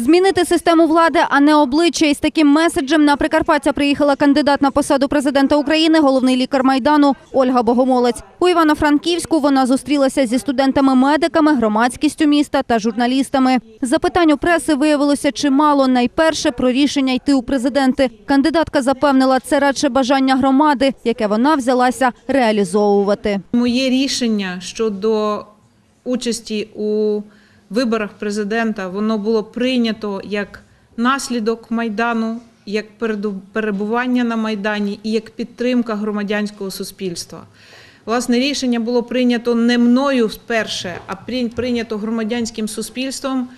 Змінити систему влади, а не обличчя. Із таким меседжем на Прикарпаття приїхала кандидат на посаду президента України, головний лікар майдану Ольга Богомолець. У Івано-Франківську вона зустрілася зі студентами-медиками, громадськістю міста та журналістами. Запитань у преси виявилося чимало. Найперше про рішення йти у президенти. Кандидатка запевнила, це радше бажання громади, яке вона взялася реалізовувати. Моє рішення щодо участі у виборах президента воно було прийнято як наслідок майдану, як перебування на майдані і як підтримка громадянського суспільства. Власне, рішення було прийнято не мною вперше, а прий- прийнято громадянським суспільством.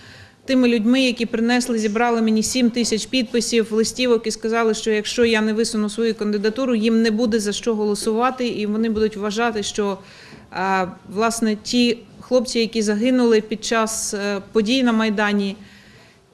Тими людьми, які принесли, зібрали мені 7 тисяч підписів, листівок і сказали, що якщо я не висуну свою кандидатуру, їм не буде за що голосувати, і вони будуть вважати, що е, власне ті хлопці, які загинули під час е, подій на майдані,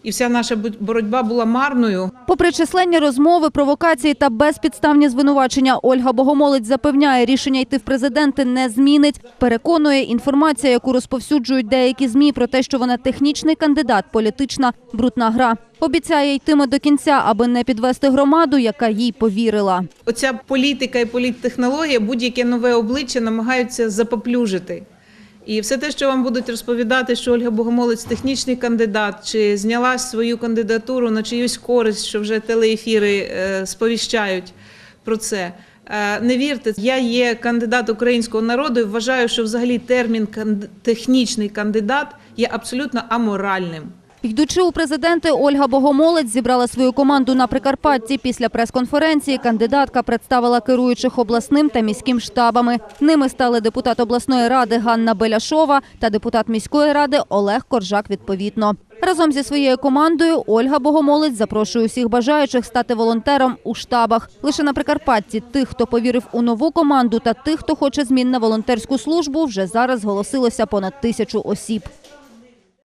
і вся наша боротьба була марною. Попри численні розмови, провокації та безпідставні звинувачення, Ольга Богомолець запевняє, рішення йти в президенти не змінить. Переконує, інформація, яку розповсюджують деякі змі про те, що вона технічний кандидат, політична брудна гра. Обіцяє йтиме до кінця, аби не підвести громаду, яка їй повірила. Оця політика і політтехнологія, будь-яке нове обличчя намагаються запоплюжити. І все те, що вам будуть розповідати, що Ольга Богомолець технічний кандидат, чи зняла свою кандидатуру на чиюсь користь, що вже телеефіри е, сповіщають про це. Е, Не вірте, я є кандидат українського народу і вважаю, що взагалі термін «канд- технічний кандидат є абсолютно аморальним. Йдучи у президенти, Ольга Богомолець зібрала свою команду на Прикарпатті. Після прес-конференції кандидатка представила керуючих обласним та міським штабами. Ними стали депутат обласної ради Ганна Беляшова та депутат міської ради Олег Коржак відповідно. Разом зі своєю командою Ольга Богомолець запрошує усіх бажаючих стати волонтером у штабах. Лише на Прикарпатті тих, хто повірив у нову команду, та тих, хто хоче змін на волонтерську службу, вже зараз зголосилося понад тисячу осіб.